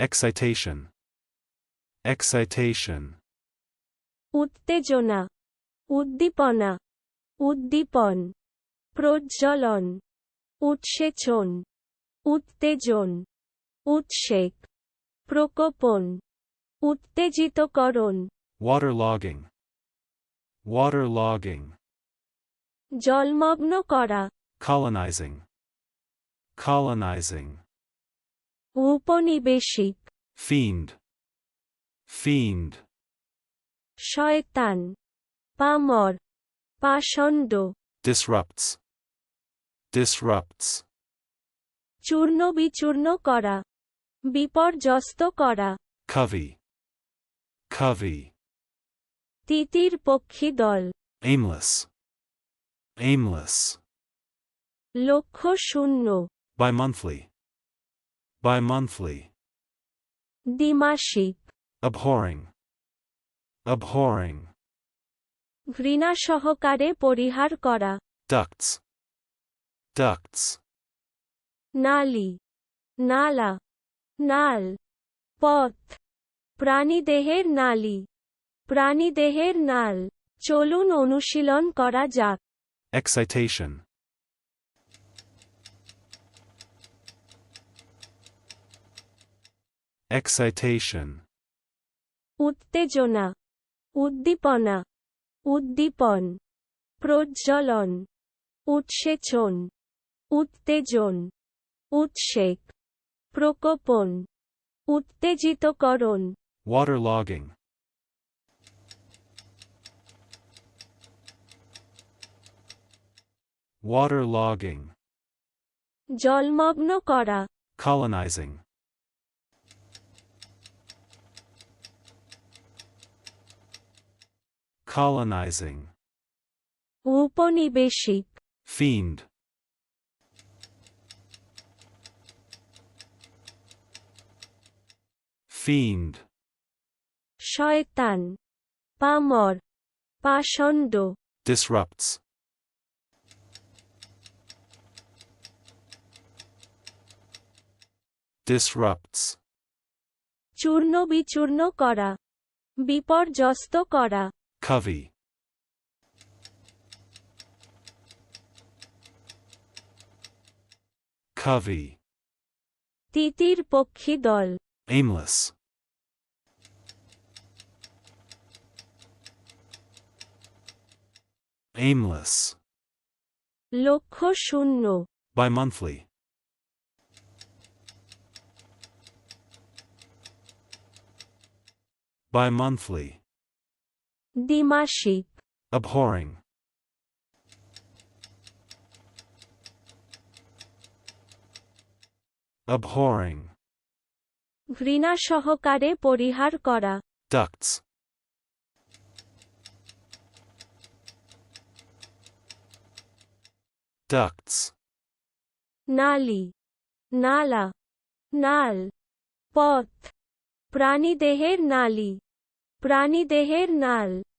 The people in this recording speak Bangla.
excitation, excitation, উত্তেজনা উদ্দীপনা উদ্দীপন প্রজ্বলন উৎসেচন উত্তেজন উৎসেক প্রকোপন উত্তেজিতকরণ waterlogging, waterlogging, জলমগ্ন করা colonizing, colonizing, উপনিবেশিক fiend, fiend, শয়তান পামর পাষণ্ড disrupts, disrupts, চূর্ণ বিচূর্ণ করা বিপর্যস্ত করা covey, covey, তিতির পক্ষী দল aimless, aimless, লক্ষ্য শূন্য bimonthly, bimonthly, দ্বিমাসিক abhorring, abhorring, ঘৃণা সহকারে পরিহার করা। Ducts, ducts, নালি নালা নাল পথ প্রাণীদেহের নালি প্রাণীদেহের নাল চলুন অনুশীলন করা যাক। Excitation, excitation, উত্তেজনা উদ্দীপনা উদ্দীপন প্রজ্বলন উৎসেচন উত্তেজন উৎসেক প্রকোপন উত্তেজিতকরণ। Waterlogging, waterlogging, জলমগ্ন করা। Colonizing, colonizing, উপনিবেশিক fiend, fiend, শয়তান পামর পাষণ্ড disrupts, disrupts, চূর্ণ বিচূর্ণ করা বিপর্যস্ত করা covey, covey, তিতির পক্ষী দল aimless, aimless, লক্ষ্য শূন্য bimonthly, bimonthly, দ্বিমাসিক abhorring, abhorring, ঘৃণা সহকারে পরিহার করা। Ducts, ducts, নালি। নালা। নাল। পথ। প্রাণীদেহের নালি। প্রাণীদেহের নাল।